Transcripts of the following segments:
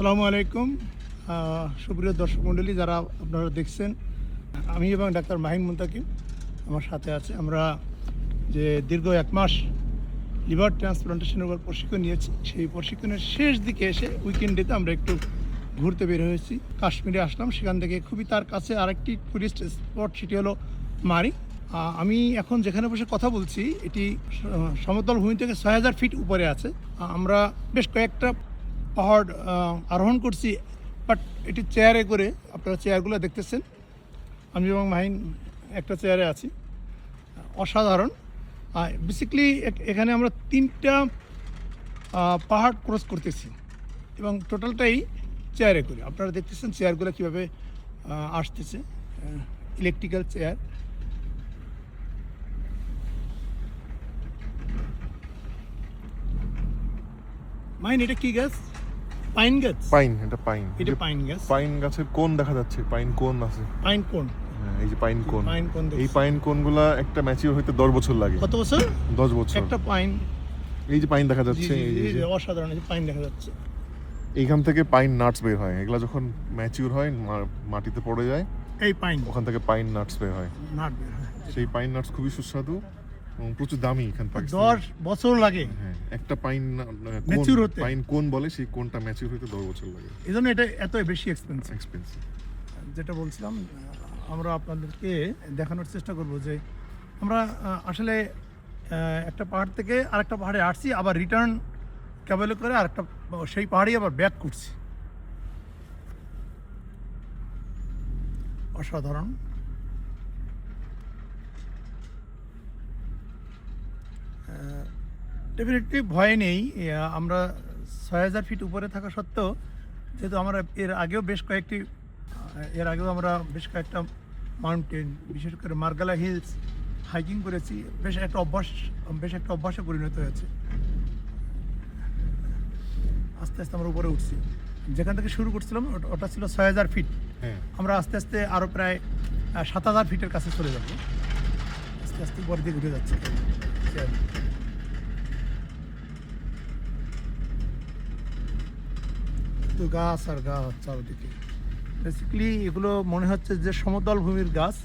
আসসালামু আলাইকুম। সুপ্রিয় দর্শক মণ্ডলী, যারা আপনারা দেখছেন, আমি এবং ডাক্তার মাহিন মুন্তাকিম আমার সাথে আছে। আমরা যে দীর্ঘ এক মাস লিভার ট্রান্সপ্লান্টেশনের উপর প্রশিক্ষণ নিয়েছি, সেই প্রশিক্ষণের শেষ দিকে এসে উইকেন্ডেতে আমরা একটু ঘুরতে বের হয়েছি। কাশ্মীরে আসলাম, সেখান থেকে খুবই তার কাছে আরেকটি টুরিস্ট স্পট সেটি হলো মারি। আমি এখন যেখানে বসে কথা বলছি, এটি সমতল ভূমি থেকে ছয় হাজার ফিট উপরে আছে। আমরা বেশ কয়েকটা পাহাড় আরোহণ করছি বাট এটি চেয়ারে করে আপনারা চেয়ারগুলো দেখতেছেন। আমি এবং মাহিন একটা চেয়ারে আছি। অসাধারণ। বেসিক্যালি এখানে আমরা তিনটা পাহাড় ক্রস করতেছি এবং টোটালটাই চেয়ারে করে। আপনারা দেখতেছেন চেয়ারগুলো কীভাবে আসতেছে। ইলেকট্রিক্যাল চেয়ার মাইন এটা কি গাছ পাইন গাছ পাইন এটা পাইন এটা পাইন গাছ পাইন গাছের কোন দেখা যাচ্ছে পাইন কোন আছে। পাইন কোন হ্যাঁ, এই যে পাইন কোন পাইন কোন এই। পাইন কোনগুলা একটা ম্যাচিউর হইতে দশ বছর লাগে। কত বছর? দশ বছর। একটা পাইন এই যে পাইন দেখা যাচ্ছে এই যে- অসাধারণ এই যে পাইন দেখা যাচ্ছে। এইখান থেকে পাইন নাটস বের হয়। এগুলা যখন ম্যাচিউর হয় মাটিতে পড়ে যায় এই পাইন ওখান থেকে পাইন নাটস বের হয়। নাট বের হয়। সেই পাইন নাটস খুবই সুস্বাদু। প্রচুর দামি এখান পাকিস্তানে। দশ বছর লাগে। হ্যাঁ একটা পাইন Mature হতে? পাইন কোন বলে সেই কোনটা ম্যাচিউর হইতে দশ বছর লাগে। এই জন্য এটা এত বেশি এক্সপেন্সিভ এক্সপেন্সিভ যেটা বলছিলাম আমরা আপনাদেরকে দেখানোর চেষ্টা করব যে আমরা আসলে একটা পাহাড় থেকে আরেকটা পাহাড়ে আসছি আবার রিটার্ন ক্যাবেলে করে আরেকটা সেই পাহাড়ে আবার ব্যাক করছি। অসাধারণ। ডেফিনেটলি ভয় নেই। আমরা ছয় হাজার ফিট উপরে থাকা সত্ত্বেও যেহেতু আমরা এর আগেও বেশ কয়েকটি এর আগেও আমরা বেশ কয়েকটা মাউন্টেন বিশেষ করে মার্গালা হিলস হাইকিং করেছি। বেশ একটা অভ্যাস বেশ একটা অভ্যাসে পরিণত হয়েছে। আস্তে আস্তে আমরা উপরে উঠছি। যেখান থেকে শুরু করছিলাম ওটা- ছিল ছয় হাজার ফিট হ্যাঁ। আমরা আস্তে আস্তে আরও প্রায় সাত হাজার ফিটের কাছে চলে যাব। আস্তে আস্তে উপরের দিকে উঠে যাচ্ছে। শুধু গাছ আর গাছ চারদিকে। বেসিক্যালি এগুলো মনে হচ্ছে যে সমতল ভূমির গাছ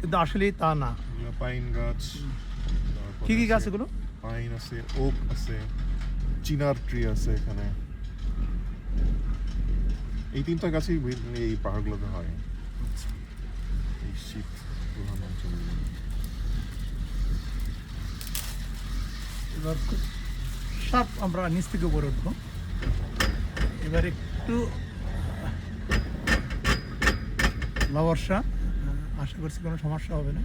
কিন্তু আসলেই তা না। পাইন গাছ কি কি গাছ এগুলো? পাইন আছে ওক আছে চিনার ট্রি আছে এখানে। এই তিনটা গাছই এই পাহাড়গুলোতে হয়। এই শীত প্রধান অঞ্চলগুলো এবার সাপ আমরা নিচ থেকে উপরে উঠবো। এবার একটু লবর্ষা আশা করছি কোনো সমস্যা হবে না।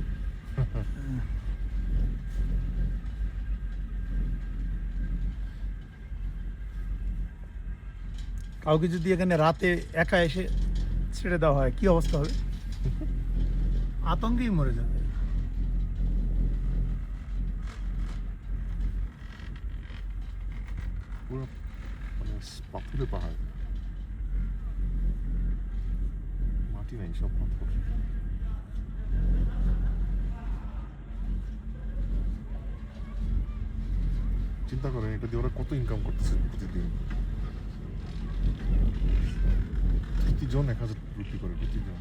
কাউকে যদি এখানে রাতে একা এসে ছেড়ে দেওয়া হয়, কি অবস্থা হবে? আতঙ্কেই মরে যাবে। পুরো মানে পাহাড়। মাটি নাই সব পাথর চিন্তা করেন এটা দিয়ে ওরা কত ইনকাম করতেছে প্রতিদিন প্রতিজন এক হাজার রুপি করে প্রতিজন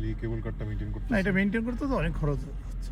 এই কেবল কার্ডটা মেনটেন করতে না এটা মেনটেন করতে তো অনেক খরচ হচ্ছে